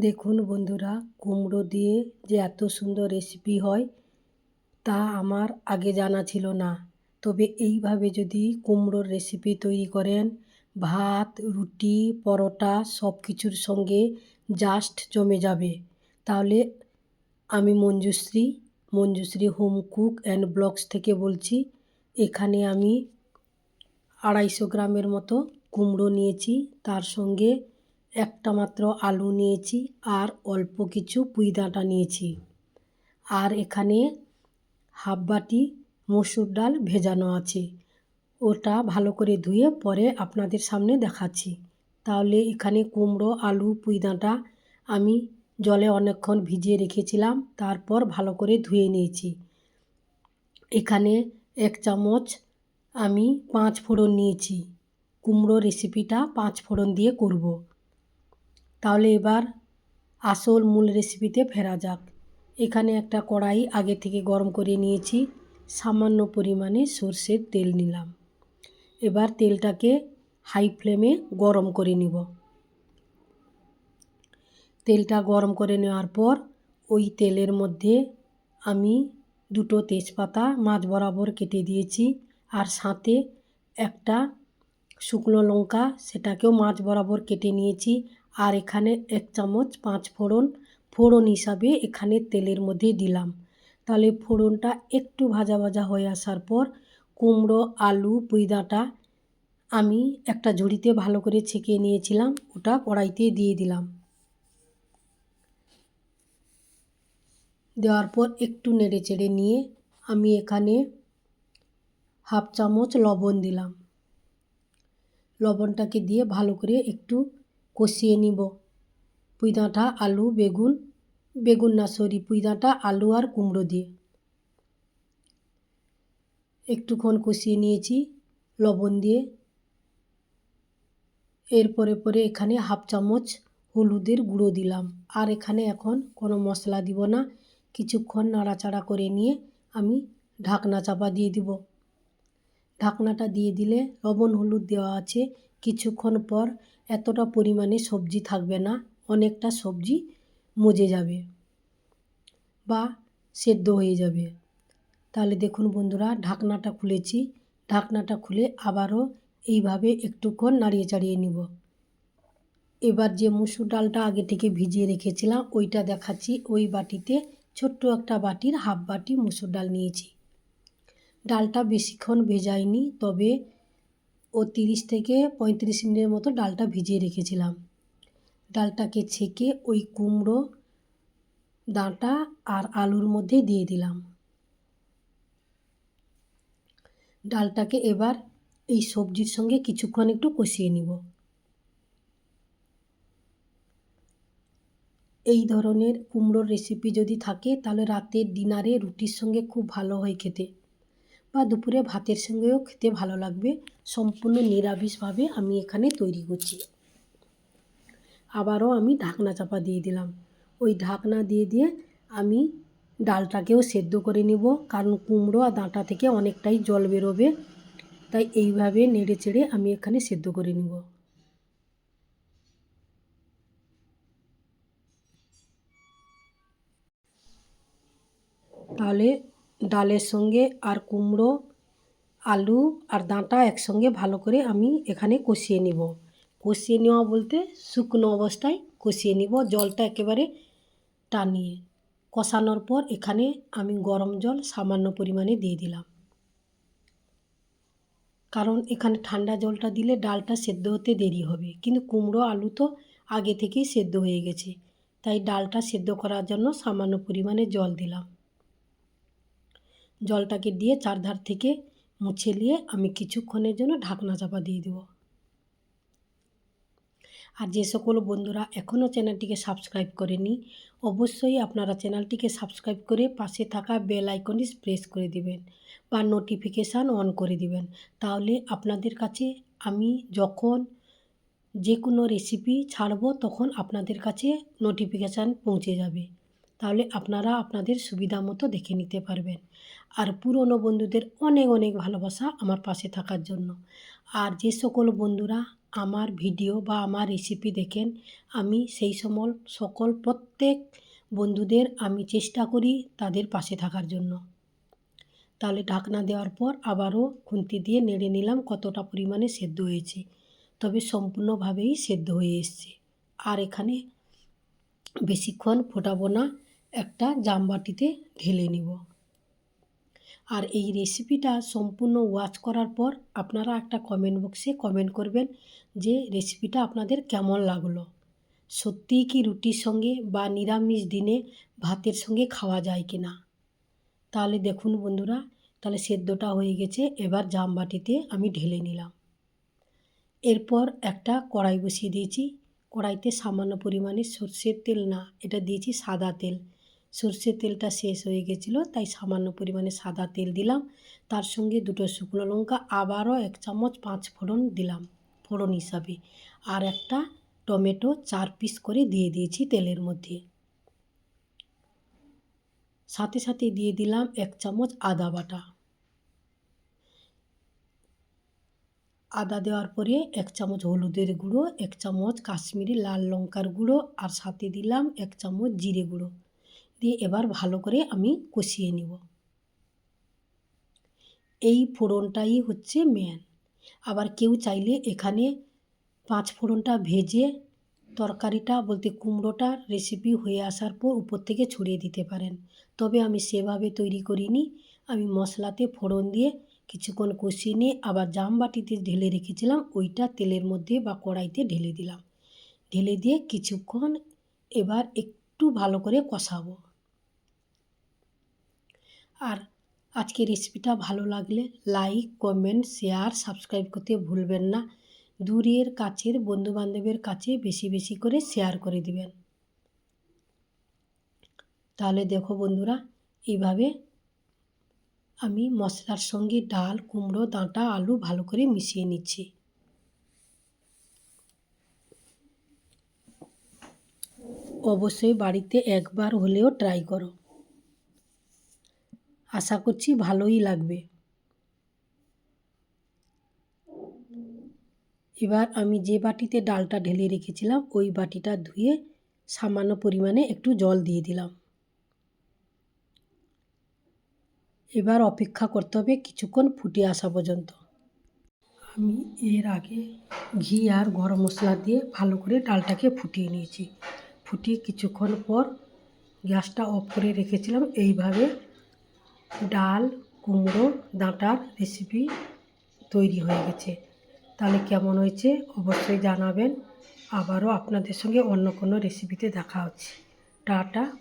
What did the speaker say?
দেখুন বন্ধুরা, কুমড়ো দিয়ে যে এত সুন্দর রেসিপি হয়, তা আমার আগে জানা ছিল না। তবে এইভাবে যদি কুমড়োর রেসিপি তৈরি করেন, ভাত, রুটি, পরোটা সব কিছুর সঙ্গে জাস্ট জমে যাবে। তাহলে আমি Manjushree Manjushree home cook and blogs থেকে বলছি, এখানে আমি আড়াইশো গ্রামের মতো কুমড়ো নিয়েছি, তার সঙ্গে একটা মাত্র আলু নিয়েছি আর অল্প কিছু পুঁই নিয়েছি। আর এখানে হাফ বাটি মসুর ডাল ভেজানো আছে। ওটা ভালো করে ধুয়ে পরে আপনাদের সামনে দেখাচ্ছি। তাহলে এখানে কুমড়ো, আলু, পুঁই ডাঁটা আমি জলে অনেকক্ষণ ভিজিয়ে রেখেছিলাম, তারপর ভালো করে ধুয়ে নিয়েছি। এখানে এক চামচ আমি পাঁচ ফোড়ন নিয়েছি। কুমড়ো রেসিপিটা পাঁচ ফোড়ন দিয়ে করব। তাহলে এবার আসল মূল রেসিপিতে ফেরা যাক। এখানে একটা কড়াই আগে থেকে গরম করে নিয়েছি, সামান্য পরিমাণে সর্ষের তেল নিলাম। এবার তেলটাকে হাই ফ্লেমে গরম করে নিব। তেলটা গরম করে নেওয়ার পর ওই তেলের মধ্যে আমি দুটো তেজপাতা মাছ বরাবর কেটে দিয়েছি আর সাথে একটা শুকনো লঙ্কা, সেটাকেও মাছ বরাবর কেটে নিয়েছি আর এখানে এক চামচ পাঁচ ফোড়ন ফোড়ন হিসাবে এখানে তেলের মধ্যে দিলাম। তাহলে ফোড়নটা একটু ভাজা ভাজা হয়ে আসার পর কুমড়ো, আলু পুঁই ডাঁটা আমি একটা ঝুড়িতে ভালো করে ছেঁকে নিয়েছিলাম, ওটা কড়াইতে দিয়ে দিলাম। দেওয়ার পর একটু নেড়ে চেড়ে নিয়ে আমি এখানে হাফ চামচ লবণ দিলাম। লবণটাকে দিয়ে ভালো করে একটু কষিয়ে নিব। পুঁই ডাঁটা আলু, বেগুন বেগুন না, সরি পুঁই ডাঁটা আলু আর কুমড়ো দিয়ে। একটুক্ষণ কষিয়ে নিয়েছি, লবণ দিয়ে। এরপরে পরে এখানে হাফ চামচ হলুদের গুঁড়ো দিলাম। আর এখানে এখন কোনো মশলা দিব না। কিছুক্ষণ নাড়াচাড়া করে নিয়ে আমি ঢাকনা চাপা দিয়ে দিব। ঢাকনাটা দিয়ে দিলে লবণ হলুদ দেওয়া আছে। কিছুক্ষণ পর এতটা পরিমাণে সবজি থাকবে না, অনেকটা সবজি মজে যাবে বা সেদ্ধ হয়ে যাবে। তাহলে দেখুন বন্ধুরা, ঢাকনাটা খুলেছি, ঢাকনাটা খুলে আবারও এইভাবে একটুক্ষণ নাড়িয়ে চাড়িয়ে নিব। এবার যে মুসুর ডালটা আগে থেকে ভিজিয়ে রেখেছিলাম, ওইটা দেখাচ্ছি। ওই বাটিতে ছোট্ট একটা বাটির হাফ বাটি মুসুর ডাল নিয়েছি। ডালটা বেশিক্ষণ ভেজাইনি তবে ও তিরিশ থেকে পঁয়ত্রিশ মিনিটের মতো ডালটা ভিজিয়ে রেখেছিলাম। ডালটাকে ছেঁকে ওই কুমড়ো, ডাঁটা আর আলুর মধ্যে দিয়ে দিলাম। ডালটাকে এবার এই সবজির সঙ্গে কিছুক্ষণ একটু কষিয়ে নিব। এই ধরনের কুমড়োর রেসিপি যদি থাকে, তাহলে রাতের ডিনারে রুটির সঙ্গে খুব ভালো হয় খেতে। বা দুপুরে ভাতের সঙ্গেও খেতে ভালো লাগবে। সম্পূর্ণ নিরামিষভাবে আমি এখানে তৈরি করছি। আবারও আমি ঢাকনা চাপা দিয়ে দিলাম। ওই ঢাকনা দিয়ে দিয়ে আমি ডালটাকেও সেদ্ধ করে নেব, কারণ কুমড়ো আর ডাঁটা থেকে অনেকটাই জল বেরোবে। তাই এইভাবে নেড়ে চেড়ে আমি এখানে সেদ্ধ করে নেব। তাহলে ডালের সঙ্গে আর কুমড়ো, আলু আর ডাঁটা একসঙ্গে ভালো করে আমি এখানে কষিয়ে নিব। কষিয়ে নেওয়া বলতে শুকনো অবস্থায় কষিয়ে নিব, জলটা একেবারে টানিয়ে। কষানোর পর এখানে আমি গরম জল সামান্য পরিমাণে দিয়ে দিলাম। কারণ এখানে ঠান্ডা জলটা দিলে ডালটা সেদ্ধ হতে দেরি হবে। কিন্তু কুমড়ো, আলু তো আগে থেকেই সেদ্ধ হয়ে গেছে। তাই ডালটা সেদ্ধ করার জন্য সামান্য পরিমাণে জল দিলাম। জলটাকে দিয়ে চারধার থেকে মুছে নিয়ে আমি কিছুক্ষণের জন্য ঢাকনা চাপা দিয়ে দেব। আর যে সকল বন্ধুরা এখনও চ্যানেলটিকে সাবস্ক্রাইব করেনি, অবশ্যই আপনারা চ্যানেলটিকে সাবস্ক্রাইব করে পাশে থাকা বেল আইকনটি প্রেস করে দিবেন বা নোটিফিকেশান অন করে দিবেন। তাহলে আপনাদের কাছে আমি যখন যে কোনো রেসিপি ছাড়বো, তখন আপনাদের কাছে নোটিফিকেশান পৌঁছে যাবে। তাহলে আপনারা আপনাদের সুবিধা মতো দেখে নিতে পারবেন। আর পুরনো বন্ধুদের অনেক অনেক ভালোবাসা আমার পাশে থাকার জন্য। আর যে সকল বন্ধুরা আমার ভিডিও বা আমার রেসিপি দেখেন, আমি সেই সমল, সকল প্রত্যেক বন্ধুদের আমি চেষ্টা করি তাদের পাশে থাকার জন্য। তাহলে ঢাকনা দেওয়ার পর আবারও খুন্তি দিয়ে নেড়ে নিলাম কতটা পরিমাণে সেদ্ধ হয়েছে। তবে সম্পূর্ণভাবেই সেদ্ধ হয়ে এসছে। আর এখানে বেশিক্ষণ ফোটাবো না। একটা জামবাটিতে ঢেলে নিব। আর এই রেসিপিটা সম্পূর্ণ ওয়াচ করার পর আপনারা একটা কমেন্ট বক্সে কমেন্ট করবেন যে রেসিপিটা আপনাদের কেমন লাগল। সত্যিই কি রুটির সঙ্গে বা নিরামিষ দিনে ভাতের সঙ্গে খাওয়া যায় কি না? তাহলে দেখুন বন্ধুরা, তাহলে সেদ্ধটা হয়ে গেছে, এবার জামবাটিতে আমি ঢেলে নিলাম। এরপর একটা কড়াই বসিয়ে দিয়েছি। কড়াইতে সামান্য পরিমাণে সর্ষের তেল না, এটা দিয়েছি সাদা তেল। সর্ষের তেলটা শেষ হয়ে গেছিল, তাই সামান্য পরিমাণে সাদা তেল দিলাম। তার সঙ্গে দুটো শুকনো লঙ্কা, আবারও এক চামচ পাঁচ ফোড়ন দিলাম, ফোড়ন হিসাবে। আর একটা টমেটো চার পিস করে দিয়ে দিয়েছি তেলের মধ্যে। সাথে সাথে দিয়ে দিলাম এক চামচ আদা বাটা। আদা দেওয়ার পরে এক চামচ হলুদের গুঁড়ো, এক চামচ কাশ্মীরি লাল লঙ্কার গুঁড়ো, আর সাথে দিলাম এক চামচ জিরে গুঁড়ো। দিয়ে এবার ভালো করে আমি কষিয়ে নিব। এই ফোড়নটাই হচ্ছে মেন আবার কেউ চাইলে এখানে পাঁচ ফোড়নটা ভেজে তরকারিটা বলতে কুমড়োটার রেসিপি হয়ে আসার পর উপর থেকে ছড়িয়ে দিতে পারেন। তবে আমি সেভাবে তৈরি করিনি। আমি মশলাতে ফোড়ন দিয়ে কিছুক্ষণ কষিয়ে নিয়ে আবার জামবাটিতে ঢেলে রেখেছিলাম। ওইটা তেলের মধ্যে বা কড়াইতে ঢেলে দিলাম। ঢেলে দিয়ে কিছুক্ষণ এবার একটু ভালো করে কষাবো। আর আজকে রেসিপিটা ভালো লাগলে লাইক কমেন্ট শেয়ার সাবস্ক্রাইব করতে ভুলবেন না। দূরের কাছের বন্ধুবান্ধবের কাছে বেশি বেশি করে শেয়ার করে দিবেন। তাহলে দেখো বন্ধুরা, এইভাবে আমি মশলার সঙ্গে ডাল, কুমড়ো, ডাঁটা, আলু ভালো করে মিশিয়ে নিচ্ছি। অবশ্যই বাড়িতে একবার হলেও ট্রাই করো। আশা করছি ভালোই লাগবে। এবার আমি যে বাটিতে ডালটা ঢেলে রেখেছিলাম, ওই বাটিটা ধুয়ে সামান্য পরিমাণে একটু জল দিয়ে দিলাম। এবার অপেক্ষা করতে হবে কিছুক্ষণ ফুটে আসা পর্যন্ত। আমি এর আগে ঘি আর গরম মশলা দিয়ে ভালো করে ডালটাকে ফুটিয়ে নিয়েছি। ফুটিয়ে কিছুক্ষণ পর গ্যাসটা অফ করে রেখেছিলাম, এইভাবে ডাল, কুমড়ো, ডাঁটার রেসিপি তৈরি হয়ে গেছে। তাহলে কেমন হয়েছে অবশ্যই জানাবেন। আবারও আপনাদের সঙ্গে অন্য কোনো রেসিপিতে দেখা হচ্ছে। টাটা।